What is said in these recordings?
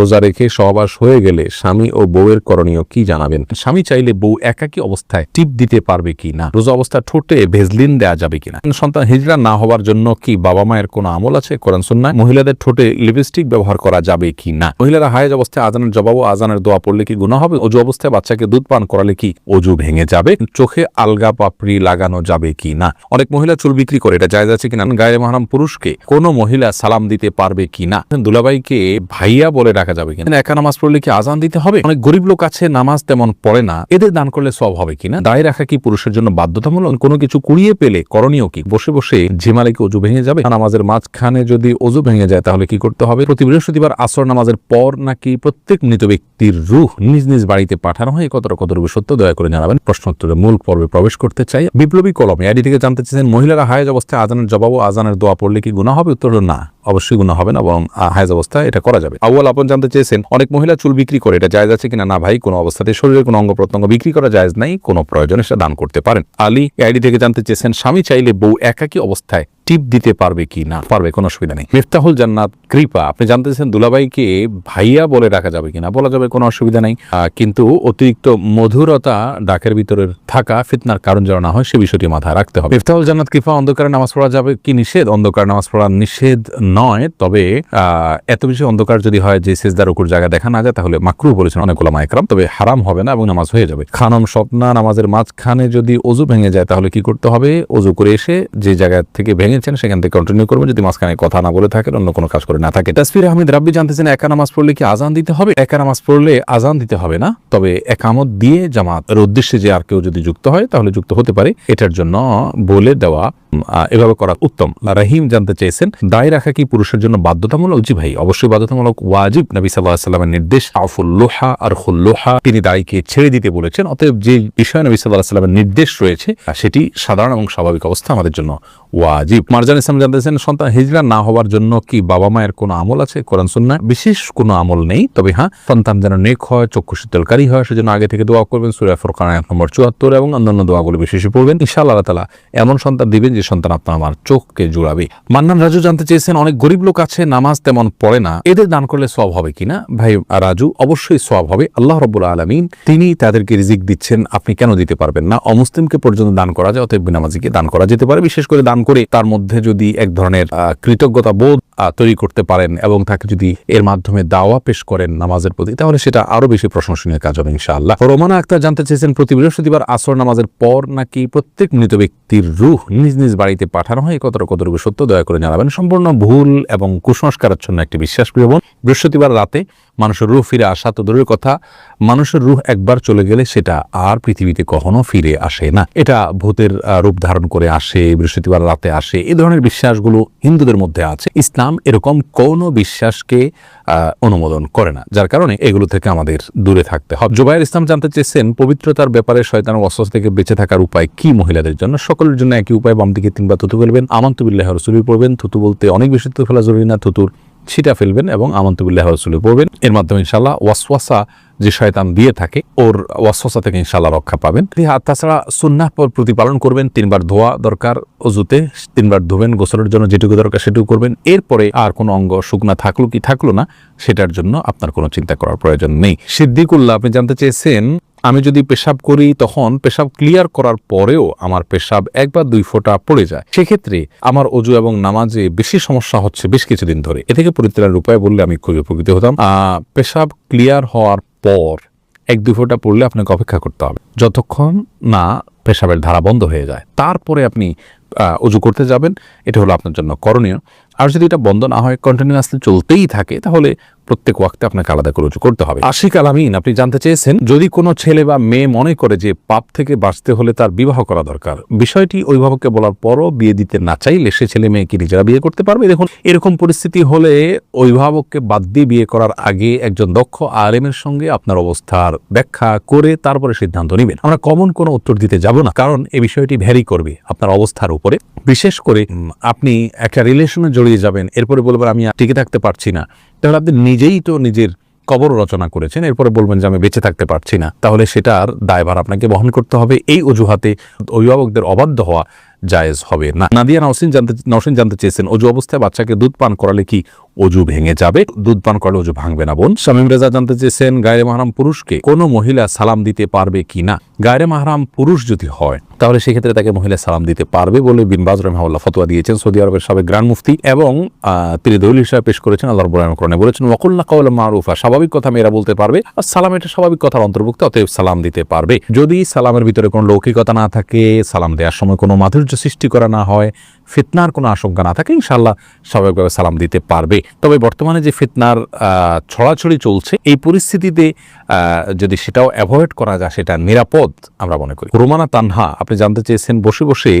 রোজা রেখে সহবাস হয়ে গেলে স্বামী ও বউয়ের করণীয় কি জানাবেন? স্বামী চাইলে বউ একাকী অবস্থায় টিপ দিতে পারবে কি না? রোজা অবস্থা ঠোঁটে ভেজলিন দেয়া যাবে কিনা সন্তান হিজড়া না হওয়ার জন্য কি বাবা মায়ের কোনো আমল আছে কোরআন সুন্নায়? মহিলাদের ঠোঁটে লিপস্টিক ব্যবহার করা যাবে কি না? মহিলারা হায়েজ অবস্থায় আজানের জবাব ও আজানের দোয়া পড়লে কি গুণা হবে? অজু অবস্থায় বাচ্চাকে দুধ পান করালে কি অজু ভেঙে যাবে? চোখে আলগা পাপড়ি লাগানো যাবে কি না? অনেক মহিলা চুল বিক্রি করে, এটা জায়জ আছে কিনা? গায়ে মহারাম পুরুষকে কোনো মহিলা সালাম দিতে পারবে কিনা দুলাবাইকে ভাইয়া বলে ডাকা যাবে কিনা? একা নামাজ পড়লে কি আজান দিতে হবে? অনেক গরিব লোক আছে, নামাজ তেমন পড়ে না। এদের দান করলে সব হবে কিনা? দায় রাখা কি পুরুষের জন্য বাধ্যতামূলক? কোনো কিছু কুড়িয়ে পেলে করণীয় কি? বসে বসে ঝিমালে কি অজু ভেঙে যাবে? নামাজের মাঝখানে যদি অজু ভেঙে যায়, তাহলে কি করতে হবে? প্রতি বৃহস্পতিবার আসর নামাজের পর নাকি প্রত্যেক মৃত ব্যক্তির রুহ নিজ নিজ বাড়িতে পাঠানো হয়? কতটা কত কতটুকু সত্য? দয়া করে জানাবেন। প্রশ্নোত্তরে মূল পর্বে প্রবেশ করতে চাই। বিপ্লবী কলমে, আইডি থেকে জানতে চাইছেন, মহিলারা হায়েজ অবস্থায় আজানের জবাব ও আজানের দোয়া পড়লে কি গুণা হবে? উত্তর না। অবশ্যই গুণা হবে না এবং হায়াজ অবস্থায় এটা করা যাবে। আউ্বাল আপন জানতে চেয়েছেন, অনেক মহিলা চুল বিক্রি করে, এটা জায়জ আছে কিনা? না ভাই, কোনো অবস্থাতে শরীরের কোনো অঙ্গ প্রত্যঙ্গ বিক্রি করা জায়জ নাই, কোনো প্রয়োজনে সেটা দান করতে পারেন। আলী আইডি থেকে জানতে চেয়েছেন, স্বামী চাইলে বউ একাকী অবস্থায় টিপ দিতে পারবে কি না? পারবে, কোনো অসুবিধা নেই। মিফতাহুল জান্নাত, কৃপা। আপনি জানতেছেন দুলাবাইকে ভাইয়া বলে রাখা যাবে কিনা বলা যাবে কোনো অসুবিধা নেই। কিন্তু অতিরিক্ত মধুরতা ডাকের ভিতরে থাকা ফিতনার কারণ যেন না হয়, সে বিষয়টি মাথায় রাখতে হবে। মিফতাহুল জান্নাত, কৃপা, অন্ধকারে নামাজ পড়া যাবে কি নিষেধ? অন্ধকার নামাজ পড়া নিষেধ নয়, তবে এত বেশি অন্ধকার যদি হয় যে সেজদার উপর জায়গা দেখা না যায়, তাহলে মাকরু বলেছেন অনেক ওলামা একরাম, তবে হারাম হবে না এবং নামাজ হয়ে যাবে। খানম স্বপ্না নামাজের মাঝখানে যদি অজু ভেঙে যায়, তাহলে কি করতে হবে? অজু করে এসে যে জায়গা থেকে ভেঙেছেন সেখান থেকে কন্টিনিউ করবেন যদি মাঝখানে কথা না বলে থাকেন, অন্য কোনো কাজ করে না থাকে তাসফির আহমেদ রাব্বি জানতেছেন, একা নামাজ পড়লে কি আজান দিতে হবে? একা নামাজ পড়লে আজান দিতে হবে না। তবে একামত দিয়ে জামাত এর উদ্দেশ্যে যে আর কেউ যদি যুক্ত হয়, তাহলে যুক্ত হতে পারে। এটার জন্য বলে দেওয়া এভাবে করা উত্তম। রাহিম জানতে চেয়েছেন, দায় রাখা কি পুরুষের জন্য বাধ্যতামূলক? জি ভাই, অবশ্যই বাধ্যতামূলক। ওয়াজিব। নবী সাল্লাহ সাল্লামের নির্দেশ আফুল্লোহা আর খুল্লোহা তিনি দায়কে ছেড়ে দিতে বলেছেন। অতএব যে বিষয়ে নবী সাল্লাহ সাল্লামের নির্দেশ রয়েছে সেটি সাধারণ এবং স্বাভাবিক অবস্থা আমাদের জন্য ওয়াজিব। মারজান ইসলাম জানতেছেন সন্তান হিজরা না হওয়ার জন্য কি বাবা মায়ের কোনো আমল আছে? কোরআন, সুন্নাহ? বিশেষ কোনো আমল নেই। তবে হ্যাঁ সন্তান যেন নেক হয়, চক্ষু শীতলকারী হয়, সেজন্য আগে থেকে দোয়া করবেন। সুরা ফুরকান এক নম্বর চুয়াত্তর এবং অন্যান্য দোয়াগুলো বিশেষ পড়বেন। ইনশাআল্লাহ আল্লাহ তালা এমন সন্তান দিবেন যে সন্তান আপনার আমার চোখকে জুড়াবে। মান্নান রাজু জানতে চেয়েছেন, অনেক গরিব লোক আছে, নামাজ তেমন পড়ে না, এদের দান করলে সব হবে কিনা? ভাই, রাজু, অবশ্যই সব হবে। আল্লাহ রব্বুল আলমিন তিনি তাদেরকে রিজিক দিচ্ছেন, আপনি কেন দিতে পারবেন না? অমুসলিমকে পর্যন্ত দান করা যায়, অতএব বিনামাজিকে দান করা যেতে পারে। বিশেষ করে দান করে তার মধ্যে যদি এক ধরনের কৃতজ্ঞতা বোধ তৈরি করতে পারেন এবং তাকে যদি এর মাধ্যমে দাওয়া পেশ করেন নামাজের প্রতি, তাহলে সেটা আরও বেশি প্রশংসনীয় কাজ হবে ইনশাআল্লাহ। রোমানা আক্তার জানতে চেয়েছেন, প্রতি বৃহস্পতিবার আসর নামাজের পর নাকি প্রত্যেক মৃত ব্যক্তির রুহ নিজ নিজ বাড়িতে পাঠানো হয় কতটা কতটুকু সত্য দয়া করে জানাবেন। সম্পূর্ণ ভুল এবং কুসংস্কারাচ্ছন্ন একটি বিশ্বাস প্রিয় বোন বৃহস্পতিবার রাতে মানুষের রুহ ফিরে আসা তো দূরের কথা, মানুষের রুহ একবার চলে গেলে সেটা আর পৃথিবীতে কখনো ফিরে আসে না। এটা ভূতের রূপ ধারণ করে আসে, বৃহস্পতিবার রাতে আসে। এই ধরনের বিশ্বাসগুলো হিন্দুদের মধ্যে আছে। ইসলাম এরকম কোনো বিশ্বাসকে অনুমোদন করে না। যার কারণে এগুলো থেকে আমাদের দূরে থাকতে হবে। জুবাইর ইসলাম জানতে চেয়েছেন, পবিত্রতার ব্যাপারে শয়তান অস্ত্র থেকে বেঁচে থাকার উপায় কি মহিলাদের জন্য? সকলের জন্য একই উপায়, বাম দিকে তিনবার থুতু ফেলবেন। আমান্তবিল্লাহ রসুলি পড়বেন। থুতু বলতে অনেক বেশি থুতু ফেলা জরুরি না। থুতুর ছিটা ফেলবেন এবং আমন্তবিল্লাহ রসুলি পড়বেন। এর মাধ্যমে ইনশাল্লাহ ওয়াসওয়াসা যে শয়তান দিয়ে থাকে, ওর ওয়াসওয়াসা থেকে ইনশাল্লাহ রক্ষা পাবেন। তাছাড়া সুন্নাহ পর প্রতিপালন করবেন, তিনবার ধোয়া দরকার অজুতে, তিনবার ধোবেন, গোসলের জন্য যেটুকু দরকার সেটুকু করবেন। এরপরে আর কোনো অঙ্গ শুকনা থাকল কি থাকল না, সেটার জন্য আপনার কোনো চিন্তা করার প্রয়োজন নেই। সিদ্দিকুল্লাহ, আপনি জানতে চেয়েছেন, আমি যদি পেশাব করি তখন পেশাব ক্লিয়ার করার পরেও আমার পেশাব এক বা দুই ফোঁটা পড়ে যায়। সেক্ষেত্রে আমার অজু এবং নামাজে বেশি সমস্যা হচ্ছে বেশ কিছুদিন ধরে। এ থেকে পরিত্রাণের উপায় বললে আমি খুবই উপকৃত হতাম। পেশাব ক্লিয়ার হওয়ার পর এক দুই ফোঁটা পড়লে আপনাকে অপেক্ষা করতে হবে। যতক্ষণ না পেশাবের ধারা বন্ধ হয়ে যায়, তারপরে আপনি অজু করতে যাবেন। এটা হলো আপনার জন্য করণীয়। আর যদি এটা বন্ধ না হয় কন্টিনিউয়াসলি চলতেই থাকে, তাহলে প্রত্যেক ওয়াক্তে আপনাকে আলাদা করে উঁচু করতে হবে। আশিক আলামিন, আপনি জানতে চেয়েছেন, যদি কোনো ছেলে বা মেয়ে মনে করে যে পাপ থেকে বাঁচতে হলে তার বিবাহ করা দরকার, বিষয়টি অভিভাবককে বলার পরও বিয়ে দিতে না চাইলে সে ছেলে মেয়েকে নিজেরা বিয়ে করতে পারবে? দেখুন, এরকম পরিস্থিতি হলে অভিভাবককে বাদ দিয়ে বিয়ে করার আগে একজন দক্ষ আলেমের সঙ্গে আপনার অবস্থার ব্যাখ্যা করে তারপরে সিদ্ধান্ত নেবেন। আমরা কমন কোনো উত্তর দিতে যাব না, কারণ এই বিষয়টি ভ্যারি করবে আপনার অবস্থার উপরে। বিশেষ করে আপনি একটা রিলেশনে জড়িয়ে যাবেন, এরপরে বলবেন, আমি টিকে থাকতে পারছি না। তাহলে আপনি নিজেই তো নিজের কবর রচনা করেছেন, এরপরে বলবেন যে, আমি বেঁচে থাকতে পারছি না। তাহলে সেটার দায়ভার আপনাকে বহন করতে হবে। এই অজুহাতে অভিভাবকদের অবাধ্য হওয়া জায়েজ হবে না। নাদিয়া নওসিন জানতে নওসিন জানতে চেয়েছেন, অজু অবস্থায় বাচ্চাকে দুধ পান করালে কি অজু ভেঙে যাবে? দুধ পান করলে অজু ভাঙবে না, বোন। শামীম রেজা জানতে চেয়েছেন, গায়রে মাহরাম পুরুষকে কোনো মহিলা সালাম দিতে পারবে কি না? গায়রে মাহরাম পুরুষ যদি হয় তাহলে সেক্ষেত্রে তাকে মহিলা সালাম দিতে পারবে বলে বিনবাজ রহমাউল্লাহ ফতোয়া দিয়েছেন সৌদি আরবের সাবেক গ্রান্ড মুফতি এবং তিনি দলিল হিসাবে পেশ করেছেন আল্লাহ রব্বুল বলেছেন, ওয়াকুল্লা কাউল মারুফা। স্বাভাবিক কথা মেয়েরা বলতে পারবে, আর সালাম এটা স্বাভাবিক কথার অন্তর্ভুক্ত, অতএব সালাম দিতে পারবে। যদি সালামের ভিতরে কোনো লৌকিকতা না থাকে, সালাম দেওয়ার সময় কোনো মাধুর্য সৃষ্টি করা না হয়, ফিতনার কোনো আশঙ্কা না থাকে ইনশাল্লাহ স্বাভাবিকভাবে সালাম দিতে পারবে। তবে বর্তমানে যে ফিতনার ছড়াছড়ি চলছে, এই পরিস্থিতিতে যদি সেটাও অ্যাভয়েড করা যায়, সেটা নিরাপদ আমরা মনে করি। রোমানা তানহা জানতে চেয়েছেন, বসে বসে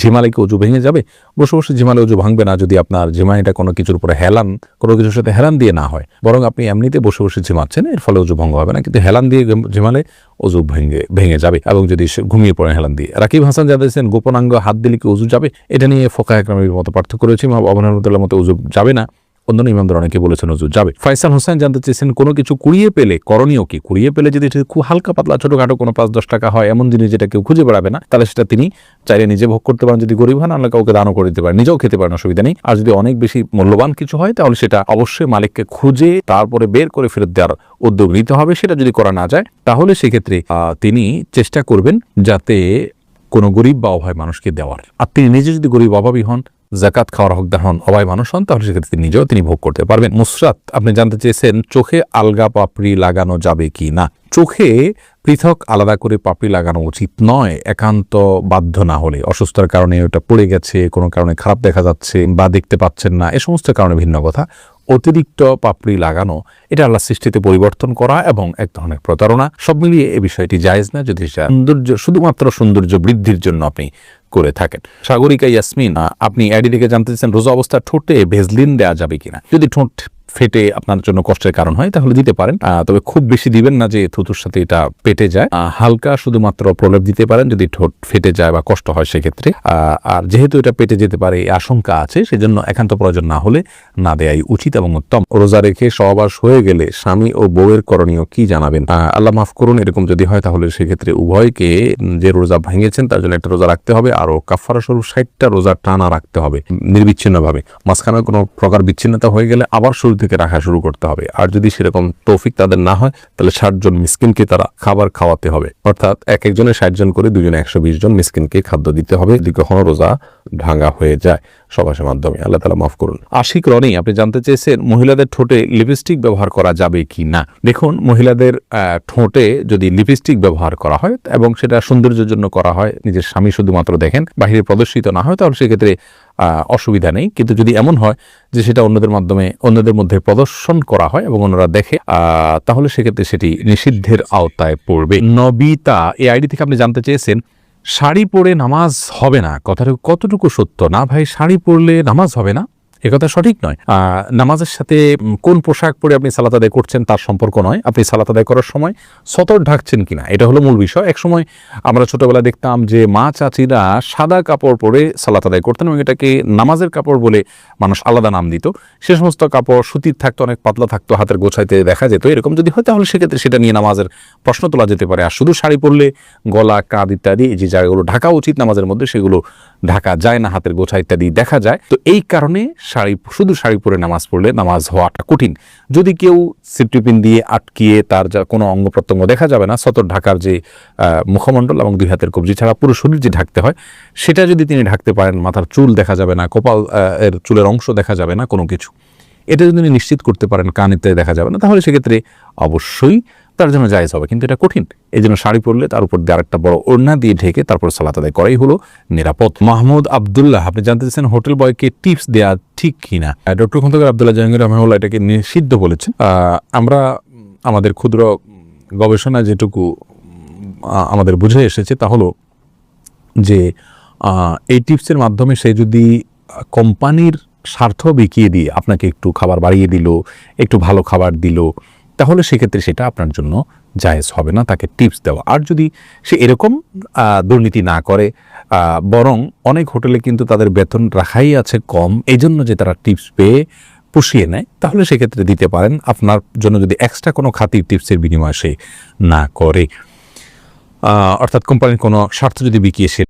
ঝিমালে কি অজু ভেঙে যাবে? বসে বসে ঝিমালে অজু ভাঙবে না যদি আপনার ঝিমানিটা কোনো কিছুর উপরে হেলান, কোনো কিছুর সাথে হেলান দিয়ে না হয়। বরং আপনি এমনিতে বসে বসে ঝিমাচ্ছেন, এর ফলে অজু ভঙ্গ হবে না, কিন্তু হেলান দিয়ে ঝিমালে অজু ভেঙে ভেঙে যাবে এবং যদি ঘুমিয়ে পড়েন হেলান দিয়ে। রাকিব হাসান জানিয়েছেন, গোপনাঙ্গ হাত দিলে কি অজু যাবে? এটা নিয়ে ফোকা একরামের মতো পার্থক্য রয়েছে অবনার মতো অজু যাবে না। অন্যান্য ইমামদের অনেকে বলেছেন, হুজুর, যাবে। ফয়সাল হোসেন জানতে চেয়েছেন, কোনো কিছু কুড়িয়ে পেলে করণীয় কি? কুড়িয়ে পেলে যদি খুব হালকা পাতলা, ছোটখাটো কোনো পাঁচ, দশ টাকা হয়, এমন জিনিস যেটা কেউ খুঁজে বেড়াবে না, তাহলে সেটা তিনি চাইলে নিজে ভোগ করতে পারেন। যদি গরিব হন, আল্লাহ কাউকে দানও করে দিতে পারেন। নিজেও খেতে পারেন, অসুবিধা নেই। আর যদি অনেক বেশি মূল্যবান কিছু হয়, তাহলে সেটা অবশ্যই মালিককে খুঁজে তারপরে বের করে ফেরত দেওয়ার উদ্যোগ নিতে হবে। সেটা যদি করা না যায়, তাহলে সেক্ষেত্রে তিনি চেষ্টা করবেন যাতে কোনো গরিব বা অভয় মানুষকে দেওয়ার। আর তিনি নিজে যদি গরিব, অভাবী হন জাকাত খাওয়ার হকদার হন অবায় মানুষ হন, তাহলে সেক্ষেত্রে নিজেও তিনি ভোগ করতে পারবেন। মুসরাত আপনি জানতে চেয়েছেন চোখে আলগা পাপড়ি লাগানো যাবে কি না? চোখে পৃথক আলাদা করে পাপড়ি লাগানো উচিত নয়, একান্ত বাধ্য না হলে। অসুস্থতার কারণে ওটা পড়ে গেছে, কোনো কারণে খারাপ দেখা যাচ্ছে বা দেখতে পাচ্ছেন না, এ সমস্ত কারণে ভিন্ন কথা। অতিরিক্ত পাপড়ি লাগানো, এটা আল্লাহ সৃষ্টিতে পরিবর্তন করা এবং এক ধরনের প্রতারণা। সব মিলিয়ে এ বিষয়টি জায়েজ না যদি সৌন্দর্য, শুধুমাত্র সৌন্দর্য বৃদ্ধির জন্য আপনি করে থাকেন। সাগরিকা ইয়াসমিন আপনি অ্যাডি থেকে জানতে চাইছেন, রোজা অবস্থা ঠোঁটে ভেজলিন দেওয়া যাবে কিনা? যদি ঠোঁট ফেটে আপনার জন্য কষ্টের কারণ হয়, তাহলে দিতে পারেন। তবে খুব বেশি দিবেন না যে থুতুর সাথে এটা পেটে যায়। হালকা শুধুমাত্র প্রলেপ দিতে পারেন যদি ঠোঁট ফেটে যায় বা কষ্ট হয় সেক্ষেত্রে। আর যেহেতু এটা পেটে যেতে পারে, এই আশঙ্কা আছে, সেজন্য একান্ত প্রয়োজন না হলে না দেয়াই উচিত এবং উত্তম। রোজা রেখে সহবাস হয়ে গেলে স্বামী ও বউয়ের করণীয় কি জানাবেন? আল্লাহ মাফ করুন, এরকম যদি হয় তাহলে সেক্ষেত্রে উভয়কে যে রোজা ভেঙেছেন তার জন্য একটা রোজা রাখতে হবে, আরও কাফারা স্বরূপ ষাটটা রোজা টানা রাখতে হবে নির্বিচ্ছিন্নভাবে। মাঝখানে কোনো প্রকার বিচ্ছিন্নতা হয়ে গেলে আবার শুরু থেকে রাখা শুরু করতে হবে। আর যদি সেরকম তৌফিক তাদের না হয়, তাহলে ষাট জন মিসকিনকে তারা খাবার খাওয়াতে হবে। অর্থাৎ এক একজনে ষাট জন করে দুজনে একশো বিশ জন মিসকিনকে খাদ্য দিতে হবে। যদি কখনো রোজা ভাঙা হয়ে যায় সবাসের মাধ্যমে। আল্লাহ তালা মাফ করুন। আশিক রনি, আপনি জানতে চেয়েছেন মহিলাদের ঠোঁটে লিপস্টিক ব্যবহার করা যাবে কি না? দেখুন, মহিলাদের ঠোঁটে যদি লিপস্টিক ব্যবহার করা হয় এবং সেটা সৌন্দর্যের জন্য করা হয়, নিজের স্বামী শুধুমাত্র দেখেন, বাহিরে প্রদর্শিত না হয়, তাহলে সেক্ষেত্রে অসুবিধা নেই। কিন্তু যদি এমন হয় যে সেটা অন্যদের মাধ্যমে, অন্যদের মধ্যে প্রদর্শন করা হয় এবং অন্যরা দেখে তাহলে সেক্ষেত্রে সেটি নিষিদ্ধের আওতায় পড়বে। নবিতা, এই আইডি থেকে আপনি জানতে চেয়েছেন, শাড়ি পরে নামাজ হবে না। কথাটা কতটুকু সত্য? না ভাই, শাড়ি পরলে নামাজ হবে না? একথা সঠিক নয়। নামাজের সাথে কোন পোশাক পরে আপনি সালাত আদায় করছেন তার সম্পর্ক নয়। আপনি সালাত আদায় করার সময় সতর ঢাকছেন কিনা? এটা হলো মূল বিষয়। এক সময় আমরা ছোটবেলা দেখতাম যে মা চাচিরা সাদা কাপড় পরে সালাত আদায় করতেন এবং এটাকে নামাজের কাপড় বলে মানুষ আলাদা নাম দিত। সে সমস্ত কাপড় সুতির থাকতো, অনেক পাতলা থাকতো, হাতের গোছাইতে দেখা যেত। এরকম যদি হয় তাহলে সেক্ষেত্রে সেটা নিয়ে নামাজের প্রশ্ন তোলা যেতে পারে। আর শুধু শাড়ি পরলে গলা, কাঁধ ইত্যাদি যে জায়গাগুলো ঢাকা উচিত নামাজের মধ্যে সেগুলো ঢাকা যায় না, হাতের গোছা ইত্যাদি দেখা যায়। তো এই কারণে শাড়ি, শুধু শাড়ি পরে নামাজ পড়লে নামাজ হওয়াটা কঠিন। যদি কেউ সিট্রিপিন দিয়ে আটকিয়ে তার যা কোনো অঙ্গ প্রত্যঙ্গ দেখা যাবে না, সতর ঢাকার যে মুখমণ্ডল এবং দুই হাতের কবজি ছাড়া পুরো শরীর যে ঢাকতে হয়, সেটা যদি তিনি ঢাকতে পারেন, মাথার চুল দেখা যাবে না, কপাল এর চুলের অংশ দেখা যাবে না কোনো কিছু, এটা যদি নিশ্চিত করতে পারেন কান ইত্যাদি দেখা যাবে না, তাহলে সেক্ষেত্রে অবশ্যই তার জন্য জায়েজ হবে। কিন্তু এটা কঠিন। এই জন্য শাড়ি পরলে তার উপর দিয়ে আরেকটা বড় ওড়না দিয়ে ঢেকে তারপর সালাত আদায় করাই হলো নিরাপদ। মাহমুদ আবদুল্লাহ, আপনি জানতে চাইছেন হোটেল বয়কে টিপস দেওয়া ঠিক কিনা? ডক্টর খন্দকার আবদুল্লাহ জাহাঙ্গীর রহমানুল্লাহ এটাকে নিষিদ্ধ বলেছেন। আমরা আমাদের ক্ষুদ্র গবেষণা যেটুকু আমাদের বুঝে এসেছে তা হলো যে এই টিপসের মাধ্যমে সে যদি কোম্পানির স্বার্থ বিকিয়ে দিয়ে আপনাকে একটু খাবার বাড়িয়ে দিল, একটু ভালো খাবার দিল তাহলে সেক্ষেত্রে সেটা আপনার জন্য জায়েজ হবে না, তাকে টিপস দেওয়া। আর যদি সে এরকম দুর্নীতি না করে বরং অনেক হোটেলে কিন্তু তাদের বেতন রাখাই আছে কম এই জন্য যে তারা টিপস পেয়ে পুষিয়ে নেয়, তাহলে সেক্ষেত্রে দিতে পারেন। আপনার জন্য যদি এক্সট্রা কোনো খাতির টিপসের বিনিময় সে না করে। অর্থাৎ কোম্পানির কোনো স্বার্থ যদি বিকিয়ে সে